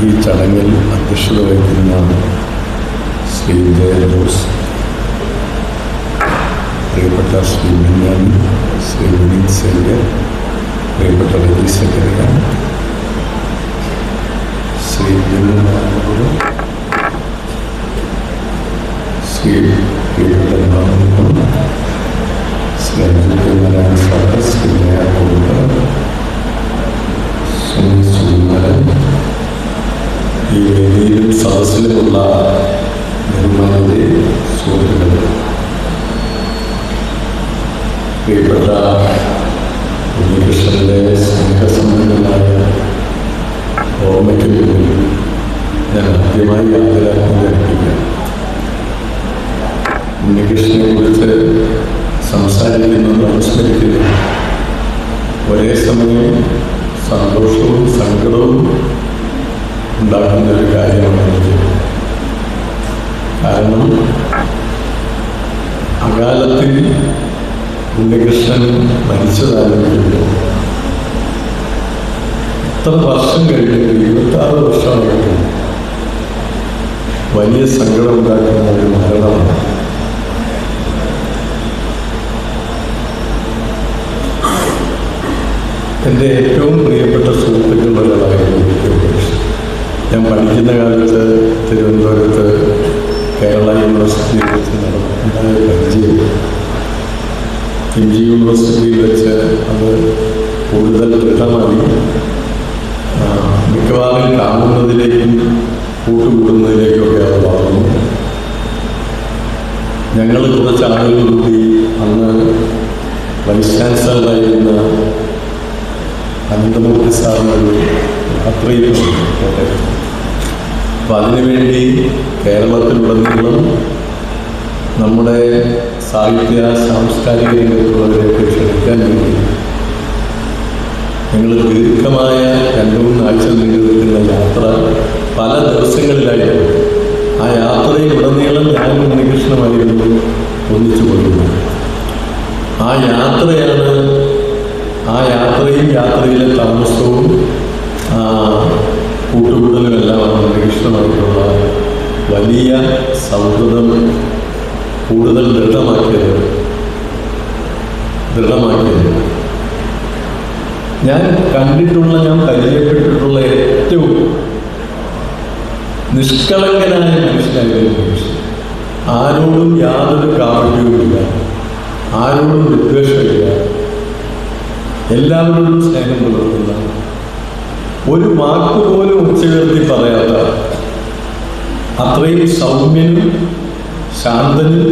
ഈ ചടങ്ങിൽ അധ്യക്ഷത വഹിക്കുന്ന ശ്രീ ജയജോസ് പ്രിയപ്പെട്ട ശ്രീ ബെന്യാമി ശ്രീ വിനീത് സെല്യ പ്രിയപ്പെട്ട റജി സെക്രട്ടറി ശ്രീ ജില്ലു സദസ്സിലുമുള്ള ബഹുമാനത്തെ സുഹൃത്തുക്കൾ പ്രിയപ്പെട്ട ഉണ്ണികൃഷ്ണന്റെ സ്നേഹസമ്പന്നമായ ഓർമ്മയ്ക്ക് വേണ്ടി ഞാൻ ആദ്യമായി ആദരാജ്ഞ ഉണ്ണികൃഷ്ണനെ കുറിച്ച് സംസാരിക്കുന്നത് അനുസ്മരിക്കുന്നത് ഒരേ സമയം സന്തോഷവും സങ്കടവും ഉണ്ടാക്കുന്ന ഒരു കാര്യമാണ് എനിക്ക് കാരണം അകാലത്തിൽ ഉണ്ണികൃഷ്ണൻ മരിച്ചതായിരുന്നു. ഇത്ര വർഷം കഴിഞ്ഞിട്ട് ഇരുപത്താറ് വർഷമായിട്ട് വലിയ സങ്കടം ഉണ്ടാക്കുന്ന ഒരു മരണമാണ്. എന്റെ ഏറ്റവും പ്രിയപ്പെട്ട സുഹൃത്തുക്കളിൽ ഒരാളായിരുന്നു ഞാൻ പഠിക്കുന്ന കാലത്ത് തിരുവനന്തപുരത്ത് കേരള യൂണിവേഴ്സിറ്റിയിൽ വെച്ച് നടന്നുണ്ടായ പരിചയം എം ജി യൂണിവേഴ്സിറ്റിയിൽ വെച്ച് അത് കൂടുതൽ വ്യക്തമായി മിക്കവാറും കാണുന്നതിലേക്കും കൂട്ടുകൂടുന്നതിലേക്കൊക്കെ അത് വളർന്നു. ഞങ്ങൾ കുറച്ച് ആളുകൾ കൂടി അന്ന് വൈസ് ചാൻസലറായിരുന്ന അനന്തമൂർത്തി സാറിനൊരു അത്രയും അപ്പോൾ അതിനുവേണ്ടി കേരളത്തിലുടനീളം നമ്മുടെ സാഹിത്യ സാംസ്കാരിക രംഗത്തുള്ളവരെയൊക്കെ ക്ഷണിക്കാൻ വേണ്ടി ഞങ്ങൾ ദീർഘമായ രണ്ട് മൂന്നാഴ്ച നീണ്ടു നിൽക്കുന്ന യാത്ര പല ദിവസങ്ങളിലായിരുന്നു ആ യാത്രയിൽ ഉടനീളം ഞാൻ ഉണ്ണികൃഷ്ണമായിരുന്നു ഒന്നിച്ചു കൊള്ളുന്നത് ആ യാത്രയാണ് ആ യാത്രയും യാത്രയിലെ താമസവും കൂട്ടുകൂടലും എല്ലാമാണ് ഉണ്ണികൃഷ്ണമായിട്ടുള്ള വലിയ സൗഹൃദം കൂടുതൽ ദൃഢമാക്കിയത്. ദൃഢമാക്കിയത്. ഞാൻ കണ്ടിട്ടുള്ള ഞാൻ പരിചയപ്പെട്ടിട്ടുള്ള ഏറ്റവും നിഷ്കളങ്കനായ മനുഷ്യനായിരുന്നു മനുഷ്യൻ. ആരോടും യാതൊരു കാപട്യവുമില്ല ആരോടും വിദ്വേഷമില്ല എല്ലാവരോടും സ്നേഹം പുലർത്തുന്ന. ഒരു വാക്ക് പോലും ഉച്ചയുയർത്തി പറയാത്ത അത്രയും സൗമ്യനും ശാന്തനും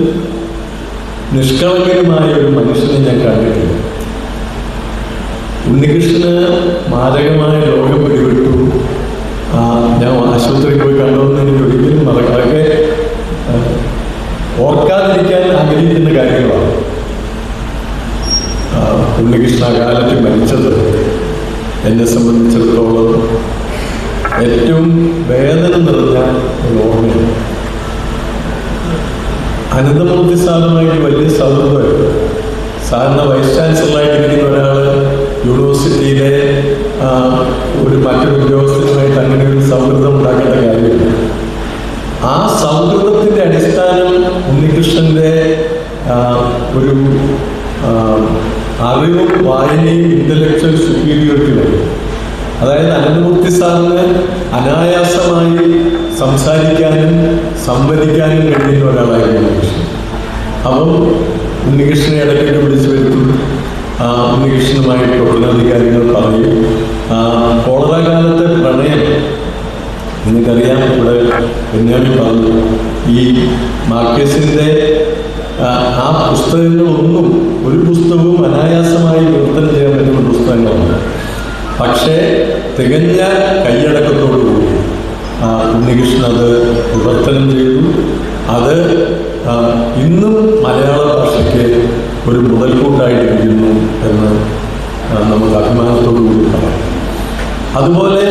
നിഷ്കളങ്കനുമായ ഒരു മനുഷ്യനെ ഞാൻ കണ്ടിട്ടില്ല ഉണ്ണികൃഷ്ണന് മാരകമായ രോഗം പിടിപെട്ടു. ആ, ഞാൻ ആശുപത്രിയിൽ പോയി കണ്ടുവന്ന് എനിക്ക് ഒരിക്കലും മറക്കാതെ ഓർക്കാതിരിക്കാൻ ആഗ്രഹിക്കുന്ന കാര്യങ്ങളാണ്. ഉണ്ണികൃഷ്ണ കാലത്ത് മരിച്ചത് എന്നെ സംബന്ധിച്ചിടത്തോളം ഏറ്റവും വേദന നിറഞ്ഞ ഒരു അനന്തമൂർത്തി സാറുമായിട്ട് വലിയ സൗഹൃദമായിട്ട് സാറിന് വൈസ് ചാൻസലറായിട്ടിരിക്കുന്ന ഒരാൾ യൂണിവേഴ്സിറ്റിയിലെ ഒരു മറ്റൊരു ഉദ്യോഗസ്ഥരുമായിട്ട് അങ്ങനെ ഒരു സൗഹൃദം ഉണ്ടാക്കേണ്ട കാര്യമില്ല. ആ സൗഹൃദത്തിന്റെ അടിസ്ഥാനം ഉണ്ണികൃഷ്ണന്റെ ഒരു അറിവും വായനയും ഇന്റലക്ച്വൽ സുപ്പീരിയോറിറ്റി വരും അതായത് അനന്തമൂർത്തി സാറിന് അനായാസമായി സംസാരിക്കാനും സംവദിക്കാനും കഴിയുന്ന ഒരാളായിരുന്നു ഉണ്ണികൃഷ്ണൻ. അപ്പം ഉണ്ണികൃഷ്ണനെ ഇടയ്ക്കൊക്കെ വിളിച്ചു വരുത്തും. ഉണ്ണികൃഷ്ണനുമായിട്ട് ഒട്ടനവധി കാര്യങ്ങൾ പറയും. കോളറ കാലത്തെ പ്രണയം നിങ്ങൾക്കറിയാം. ഇവിടെ ബെന്യാമി പറഞ്ഞു. ഈ മാർക്കേസിന്റെ ആ, പുസ്തകങ്ങളൊന്നും ഒരു പുസ്തകവും അനായാസമായി വിവർത്തനം ചെയ്യാൻ പറ്റുന്ന പുസ്തകങ്ങളാണ് പക്ഷേ തികഞ്ഞ കൈയടക്കത്തോടുകൂടി ആ, ഉണ്ണികൃഷ്ണൻ അത് വിവർത്തനം ചെയ്തു. അത് ഇന്നും മലയാള ഭാഷയ്ക്ക് ഒരു മുതൽക്കൂട്ടായിട്ടിരിക്കുന്നു എന്ന് നമുക്ക് അഭിമാനത്തോടു കൂടി പറയാം. അതുപോലെ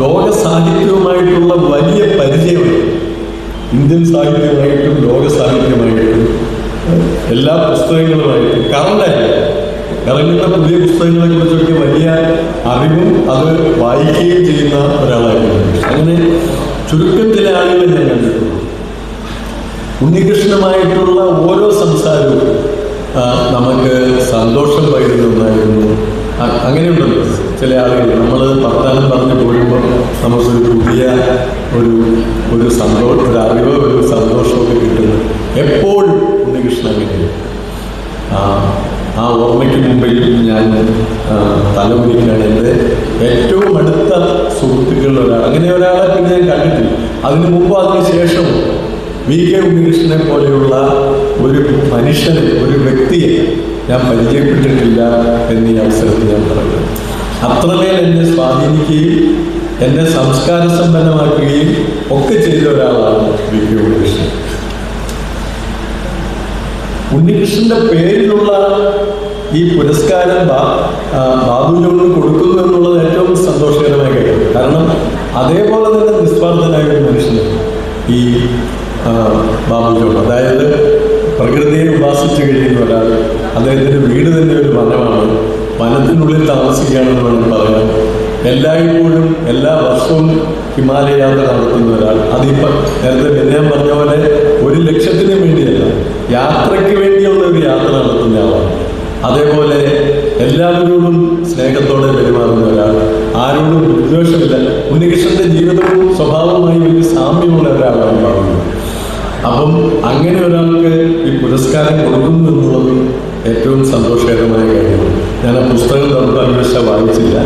ലോക സാഹിത്യവുമായിട്ടുള്ള വലിയ പരിചയമുണ്ട് ഇന്ത്യൻ സാഹിത്യമായിട്ടും ലോക സാഹിത്യമായിട്ടും എല്ലാ പുസ്തകങ്ങളുമായിട്ടും കറണ്ടായിട്ട് ഇറങ്ങുന്ന പുതിയ പുസ്തകങ്ങളെ കുറിച്ചൊക്കെ വലിയ അറിവും അത് വായിക്കുകയും ചെയ്യുന്ന ഒരാളായിരുന്നു. അങ്ങനെ ചുരുക്കത്തിലെ ആളുകൾ ഞാൻ കണ്ടിട്ടുള്ളൂ ഉണ്ണികൃഷ്ണമായിട്ടുള്ള ഓരോ സംസാരവും നമുക്ക് സന്തോഷം പകരുന്ന ഒന്നായിരുന്നു. അ- അങ്ങനെയുണ്ടല്ലോ. ചില ആളുകൾ നമ്മൾ വർത്താനം പറഞ്ഞു പോരുമ്പോൾ നമുക്കൊരു പുതിയ ഒരു ഒരു സന്തോഷം ഒരു അറിവോ ഒരു സന്തോഷമൊക്കെ കിട്ടുന്നു. എപ്പോഴും ഉണ്ണികൃഷ്ണൻ അങ്ങനെയാണ് ആ ആ ഓർമ്മയ്ക്ക് മുമ്പിൽ ഞാൻ തലമുടിക്കാണ് എന്റെ ഏറ്റവും അടുത്ത സുഹൃത്തുക്കളിൽ ഒരാൾ. അങ്ങനെ ഒരാളെ പിന്നെ ഞാൻ കണ്ടിട്ടില്ല. അതിനു മുമ്പ് അതിനുശേഷം വി കെ ഉണ്ണികൃഷ്ണനെ പോലെയുള്ള ഒരു മനുഷ്യനെ ഒരു വ്യക്തിയെ ഞാൻ പരിചയപ്പെട്ടിട്ടില്ല എന്നീ അവസരത്തിൽ ഞാൻ പറയുന്നു അത്രമേൽ എന്നെ സ്വാധീനിക്കുകയും എന്നെ സംസ്കാര സമ്പന്നമാക്കുകയും ഒക്കെ ചെയ്ത ഒരാളാണ് വി കെ ഉണ്ണികൃഷ്ണൻ. ഉണ്ണികൃഷ്ണന്റെ പേരിലുള്ള ഈ പുരസ്കാരം ബാ- ആ, കൊടുക്കുന്നു എന്നുള്ളത് ഏറ്റവും സന്തോഷകരമായ കാര്യം. കാരണം അതേപോലെ തന്നെ നിസ്വാർത്ഥനായ ഒരു മനുഷ്യന് ഈ ബാബുവിനോട്. ബാബു അതായത് പ്രകൃതിയെ ഉപാസിച്ച് കഴിയുന്ന ഒരാൾ അദ്ദേഹത്തിന്റെ വീട് തന്നെ ഒരു വനമാണ്. വനത്തിനുള്ളിൽ താമസിക്കുകയാണെന്ന് വേണം പറയാം എല്ലായ്പ്പോഴും എല്ലാ വർഷവും ഹിമാലയ യാത്ര നടത്തുന്ന ഒരാൾ. അതിപ്പം നേരത്തെ പിന്നെ പറഞ്ഞ പോലെ ഒരു ലക്ഷ്യത്തിന് വേണ്ടിയല്ല യാത്രയ്ക്ക് വേണ്ടിയുള്ള ഒരു യാത്ര നടത്തുന്ന ആളാണ് അതേപോലെ എല്ലാവരോടും സ്നേഹത്തോടെ പെരുമാറുന്ന ഒരാൾ. ആരോടും വിദ്വേഷമില്ല ഉണ്ണികൃഷ്ണന്റെ ജീവിതവും സ്വഭാവവുമായി വലിയ സാമ്യമുള്ള ഒരാളാണ് പറയുന്നത് അപ്പം അങ്ങനെ ഒരാൾക്ക് ഈ പുരസ്കാരം കൊടുക്കുന്നു എന്നുള്ളത് ഏറ്റവും സന്തോഷകരമായ കാര്യമാണ് ഞാൻ ആ പുസ്തകം നമുക്ക് വായിച്ചില്ല.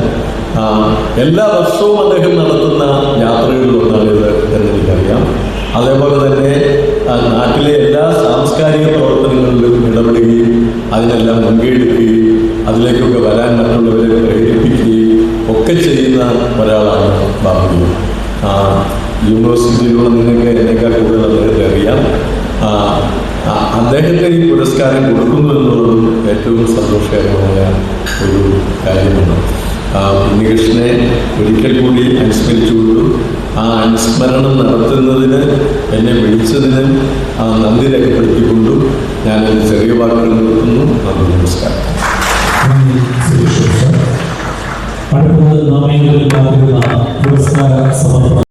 എല്ലാ വർഷവും അദ്ദേഹം നടത്തുന്ന യാത്രകളിൽ ഒന്നാണിത് എന്ന് എനിക്കറിയാം. അതേപോലെ തന്നെ നാട്ടിലെ എല്ലാ സാംസ്കാരിക പ്രവർത്തനങ്ങളിലും ഇടപെടുകയും അതിനെല്ലാം മുൻകൈയെടുക്കുകയും അതിലേക്കൊക്കെ വരാൻ മറ്റുള്ളവരെ പ്രേരിപ്പിക്കുകയും ഒക്കെ ചെയ്യുന്ന ഒരാളാണ് ബാബു ആ, യൂണിവേഴ്സിറ്റിയിലുള്ള നിങ്ങൾക്ക് എന്നേക്കാൾ കൂടുതൽ അദ്ദേഹത്തെ അറിയാം. അദ്ദേഹത്തെ ഈ പുരസ്കാരം കൊടുക്കുന്നു എന്നുള്ളതും ഏറ്റവും സന്തോഷകരമായ ഒരു കാര്യമാണ്. ഉണ്ണികൃഷ്ണനെ ഒരിക്കൽ കൂടി അനുസ്മരിച്ചുകൊണ്ടും ആ അനുസ്മരണം നടത്തുന്നതിന് എന്നെ വിളിച്ചതിന് നന്ദി രേഖപ്പെടുത്തിക്കൊണ്ടും ഞാൻ ചെറിയ വാക്കുകൾ നിർത്തുന്നു. നന്ദി നമസ്കാരം. അടുത്തത് നാം ഏവരും കാത്തിരുന്ന പുരസ്കാര സമർപ്പണം.